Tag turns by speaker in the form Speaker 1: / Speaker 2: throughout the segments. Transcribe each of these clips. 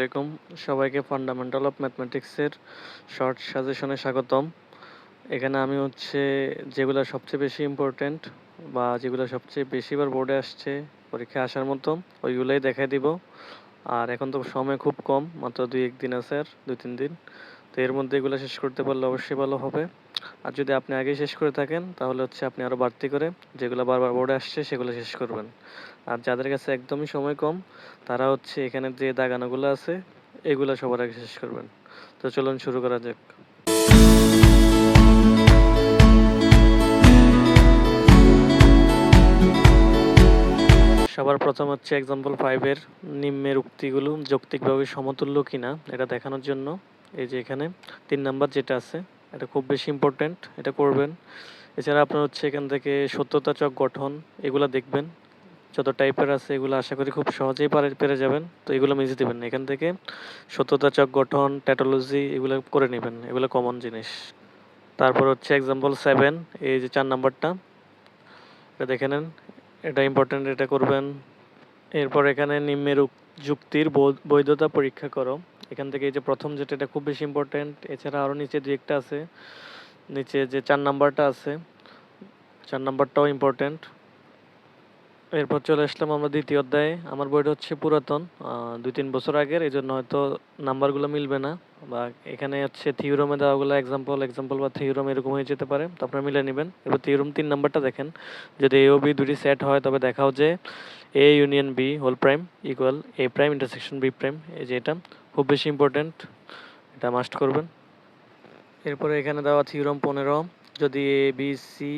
Speaker 1: আলাইকুম। সবাইকে fundamental of ম্যাথমেটিক্সের শর্ট সাজেশনে স্বাগতম। এখানে আমি হচ্ছে যেগুলো সবচেয়ে বেশি ইম্পর্ট্যান্ট বা যেগুলো সবচেয়ে বেশিবার বোর্ডে আসছে পরীক্ষায় আসার মতো, ওইগুলোই দেখাই দিব। আর এখন তো সময় খুব কম, মাত্র দুই এক দিন আছে আর দুই তিন দিন। তো এর মধ্যে এগুলো শেষ করতে পারলে অবশ্যই ভালো হবে। আর যদি আপনি আগে শেষ করে থাকেন, তাহলে হচ্ছে আপনি আরও বাড়তি করে যেগুলো বারবার বোর্ডে আসছে সেগুলো শেষ করবেন। আর যাদের কাছে একদমই সময় কম, তারা হচ্ছে এখানে যে দাগানোগুলো আছে, এগুলো সবার আগে শেষ করবেন। তো চলুন শুরু করা যাক। সবার প্রথম হচ্ছে এক্সাম্পল ফাইভের নিম্নের উক্তিগুলো যৌক্তিকভাবে সমতুল্য কিনা, এটা দেখানোর জন্য। এই যে এখানে তিন নাম্বার যেটা আছে এটা খুব বেশি ইম্পর্ট্যান্ট এটা করবেন। এছাড়া আপনার হচ্ছে এখান থেকে সত্যতা চক গঠন, এগুলো দেখবেন। যত টাইপের আছে এগুলো আশা করি খুব সহজেই পারে, পেরে যাবেন। তো এগুলো মিশে দেবেন এখান থেকে সত্যতা চক গঠন ট্যাটোলজি এগুলো করে নেবেন, এগুলো কমন জিনিস। তারপর হচ্ছে এক্সাম্পল সেভেন এই যে চার নাম্বারটা, এটা দেখে নেন। এটা ইম্পর্টেন্ট এটা করবেন। এরপর এখানে নিম্নের যুক্তির বৈধতা পরীক্ষা করো। এখান থেকে এই যে প্রথম যেটা, এটা খুব বেশি ইম্পর্টেন্ট এছাড়া আরও নিচে দু একটা আছে। নিচে যে চার নাম্বারটা আছে, চার নাম্বারটাও ইম্পর্টেন্ট এরপর চলে আসলাম আমরা দ্বিতীয় অধ্যায়ে। আমার বইটা হচ্ছে পুরাতন দুই তিন বছর আগের এই জন্য হয়তো নাম্বারগুলো মিলবে না। বা এখানে হচ্ছে থিওরমে দেওয়াগুলো এক্সাম্পল এক্সাম্পল বা থিওরম এরকম হয়ে যেতে পারে, তো আপনারা মিলে নেবেন। এবার থিওরম তিন নাম্বারটা দেখেন। যদি এ ও বি দুটি সেট হয়, তবে দেখাও যে A union B whole prime equal A prime intersection B prime এই যে এটা খুব বেশি ইম্পর্ট্যান্ট এটা মাস্ট করবেন। এরপরে এখানে দেওয়া থিওরম পনেরো। যদি এ বি সি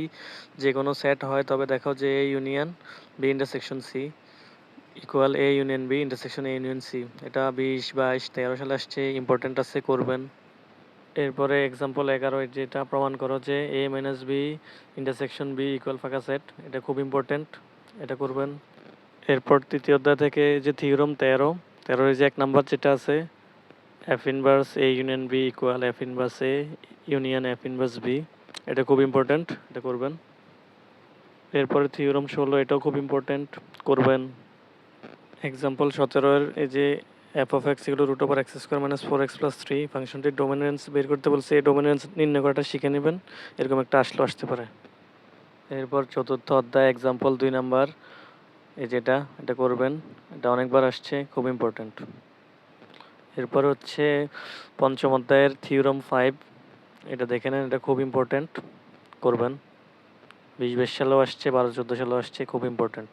Speaker 1: যে কোনো সেট হয়, তবে দেখো যে A union B intersection C equal A union B intersection A union C এটা বিশ, বাইশ, তেরো সালে আসছে ইম্পর্টেন্ট আছে, করবেন। এরপরে এক্সাম্পল এগারো যেটা প্রমাণ করো যে A minus B intersection B equal ফাঁকা সেট এটা খুব ইম্পর্টেন্ট এটা করবেন। এরপর তৃতীয় অধ্যায় থেকে যে থিওরম তেরো, তেরোর যে এক নাম্বার যেটা আছে F inverse A union B equal F inverse A union F inverse B এটা খুব ইম্পর্টেন্ট এটা করবেন। এরপরে থিওরম ষোলো, এটাও খুব ইম্পর্টেন্ট করবেন। এক্সাম্পল সতেরোর এই যে এফ অফ এক্স এগুলো root over X square minus four X plus three ফাংশনটির ডোমিনেন্স বের করতে বলছে, এই ডোমিনেন্স নির্ণয় করাটা শিখে নেবেন, এরকম একটা আসলো, আসতে পারে। এরপর চতুর্থ অধ্যায় এক্সাম্পল দুই নাম্বার, এই যেটা, এটা করবেন, এটা অনেকবার আসছে, খুব ইম্পর্ট্যান্ট এরপর হচ্ছে পঞ্চম অধ্যায়ের থিওরম ফাইভ এটা দেখে নেন, এটা খুব ইম্পর্টেন্ট করবেন। বিশ বাইশ সালেও আসছে, বারো চোদ্দ সালেও আসছে, খুব ইম্পর্টেন্ট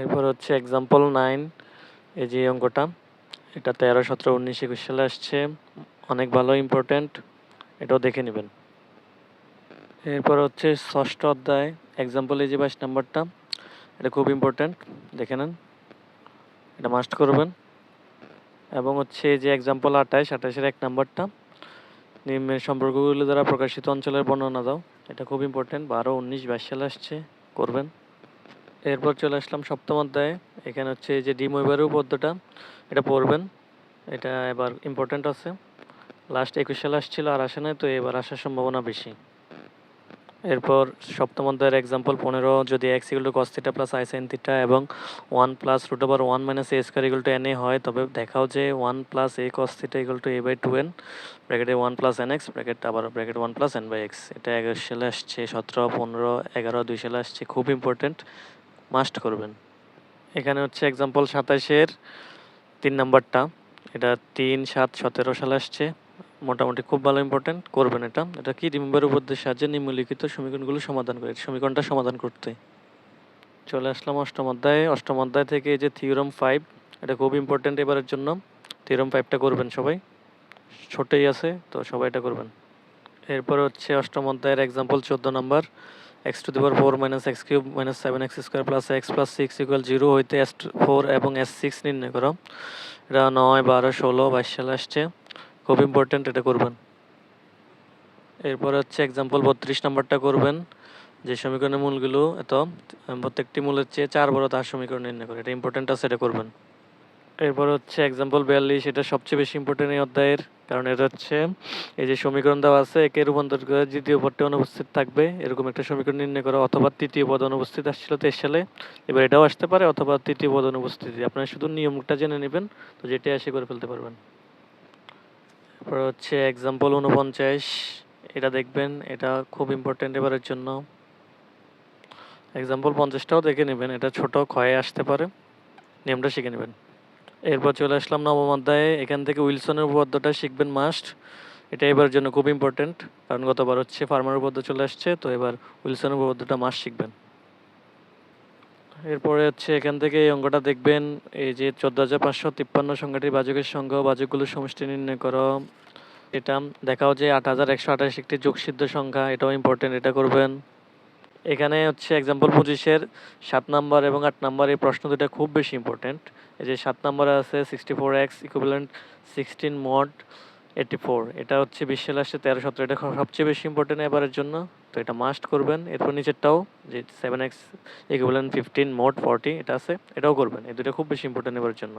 Speaker 1: এরপর হচ্ছে এক্সাম্পল নাইন এই যে অঙ্কটা, এটা তেরো, সতেরো, উনিশ, একুশ সালে আসছে, অনেক ভালো ইম্পর্ট্যান্ট এটাও দেখে নেবেন। এরপর হচ্ছে ষষ্ঠ অধ্যায় এক্সাম্পল এই যে বাইশ নাম্বারটা, এটা খুব ইম্পর্ট্যান্ট দেখে নেন। এটা মাস্ট করবেন। এবং হচ্ছে এই যে এক্সাম্পল আঠাশ, আঠাশের এক নাম্বারটা নিম্নের সম্পর্কগুলো দ্বারা প্রকাশিত অঞ্চলের বর্ণনা দাও, এটা খুব ইম্পর্টেন্ট বারো, উনিশ, বাইশ সালে আসছে, করবেন। এরপর চলে আসলাম সপ্তম অধ্যায়ে, এখানে হচ্ছে যে যে ডিমোইবারু পদ্মটা এটা পড়বেন, এটা এবার ইম্পর্টেন্ট আছে। লাস্ট একুশ সালে আসছিল আর আসে নাই, তো এবার আসার সম্ভাবনা বেশি। এরপর সপ্তম অধ্যায়ের এক্সাম্পল পনেরো, যদি X equal to cos theta plus I sine theta এবং one plus root over one minus A square equal to N A হয়, তবে দেখাও যে one plus A cos theta equal to A by two N ব্র্যাকেটে one plus N X bracket আবার bracket one plus N by X এটা এগারো সালে আসছে, সতেরো, পনেরো, এগারো, দুই সালে আসছে, খুব ইম্পর্টেন্ট মাস্ট করবেন। এখানে হচ্ছে এক্সাম্পল সাতাশের, তিন নাম্বারটা এটা তিন, সাত, সতেরো সালে আসছে। মোটামুটি খুব ভালো ইম্পর্টেন্ট করবেন এটা। এটা কি রিমেম্বার উপদের সাহায্যে নিম্নলিখিত সমীকরণগুলো সমাধান করে, সমীকরণটা সমাধান করতে। চলে আসলাম অষ্টম অধ্যায়ে। অষ্টম অধ্যায় থেকে এই যে থিওরম ফাইভ এটা খুব ইম্পর্টেন্ট এবারের জন্য। থিওরম ফাইভটা করবেন সবাই। ছোটই আছে, তো সবাই এটা করবেন। এরপর হচ্ছে অষ্টম অধ্যায়ের এক্সাম্পল চোদ্দ নম্বর। X to the power four minus X cube minus seven X square plus X plus six equal zero হইতে এস ফোর এবং এস সিক্স নির্ণয় করো। এটা নয়, বারো, ষোলো, বাইশ সালে আসছে। খুব ইম্পর্টেন্ট এটা করবেন। এরপর হচ্ছে এক্সাম্পল বত্রিশ নাম্বারটা করবেন, যে সমীকরণের মূলগুলো এত প্রত্যেকটি মূলের চেয়ে চার বড় তার সমীকরণ নির্ণয় করে, এটা ইম্পর্টেন্ট আছে এটা করবেন। এরপর হচ্ছে এক্সাম্পল বিয়াল্লিশ, এটা সবচেয়ে বেশি ইম্পর্টেন্ট এই অধ্যায়ের, কারণ এটা হচ্ছে এই যে সমীকরণ দেওয়া আছে, একে রূপান্তর করে দ্বিতীয় পদটি অনুপস্থিত থাকবে, এরকম একটা সমীকরণ নির্ণয় করা, অথবা তৃতীয় পদ অনুপস্থিত আসছিল তেইশ সালে, এবার এটাও আসতে পারে, অথবা তৃতীয় পদ অনুপস্থিতি, আপনারা শুধু নিয়মটা জেনে নেবেন, তো যেটাই আসে করে ফেলতে পারবেন। এরপর হচ্ছে এক্সাম্পল উনপঞ্চাশ এটা দেখবেন, এটা খুব ইম্পর্টেন্ট এবারের জন্য। এক্সাম্পল পঞ্চাশটাও দেখে নেবেন, এটা ছোট ক্ষয়ে আসতে পারে, নিয়মটা শিখে নেবেন। এরপর চলে আসলাম নবম অধ্যায়ে, এখান থেকে উইলসনের উপপাদ্যটা শিখবেন মাস্ট এটা এবারের জন্য খুব ইম্পর্টেন্ট কারণ গতবার হচ্ছে ফার্মার উপপাদ্য চলে আসছে, তো এবার উইলসনের উপপাদ্যটা মাস্ট শিখবেন। এরপরে হচ্ছে এখান থেকে এই অঙ্কটা দেখবেন, এই যে চোদ্দ হাজার পাঁচশো তিপ্পান্ন সংখ্যাটির বাজকের সংখ্যা বাজকগুলোর সমষ্টি নির্ণয় করো। এটা দেখাও যে আট হাজার একশো আঠাশ একটি যোগসিদ্ধ সংখ্যা, এটাও ইম্পর্টেন্ট এটা করবেন। এখানে হচ্ছে এক্সাম্পল পঁচিশের সাত নাম্বার এবং আট নাম্বার এই প্রশ্ন দুটা খুব বেশি ইম্পর্টেন্ট এই যে সাত নাম্বারে আছে sixty four X equivalent sixteen mod eighty four এটা হচ্ছে বিশ সালে আসছে তেরো সতেরো, এটা সবচেয়ে বেশি ইম্পর্টেন্ট এবারের জন্য। তো এটা মাস্ট করবেন। এরপর নিচেরটাও, যে seven X equivalent fifteen mod forty এটা আছে। এটাও করবেন। এই দুটো খুব বেশি ইম্পর্টেন্ট এবারের জন্য।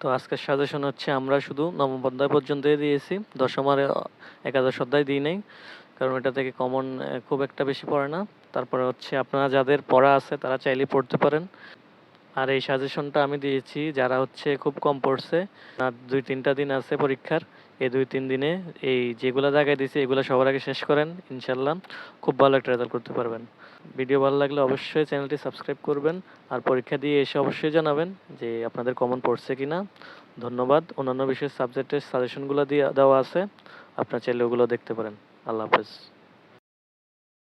Speaker 1: তো আজকের সাজেশন হচ্ছে, আমরা শুধু নবম অধ্যায় পর্যন্তই দিয়েছি। দশম আর একাদশ অধ্যায় দিই নাই, কারণ এটা থেকে কমন খুব একটা বেশি পড়ে না। তারপরে হচ্ছে, আপনারা যাদের পড়া আছে, তারা চাইলে পড়তে পারেন। আর এই সাজেশনটা আমি দিয়েছি, যারা হচ্ছে খুব কম পড়ছে দুই তিনটা দিন আছে পরীক্ষার এই দুই, তিন দিনে এই যেগুলো জায়গায় দিয়েছি, এগুলো সবার আগে শেষ করেন ইনশাল্লাহ খুব ভালো একটা রেজাল্ট করতে পারবেন। ভিডিও ভালো লাগলে অবশ্যই চ্যানেলটি সাবস্ক্রাইব করবেন আর পরীক্ষা দিয়ে এসে অবশ্যই জানাবেন যে আপনাদের কমন পড়ছে কি না ধন্যবাদ। অন্যান্য বিষয়ের সাবজেক্টের সাজেশনগুলো দিয়ে, দেওয়া আছে। আপনার চাইলে ওগুলো দেখতে পারেন। আল্লাহ হাফেজ।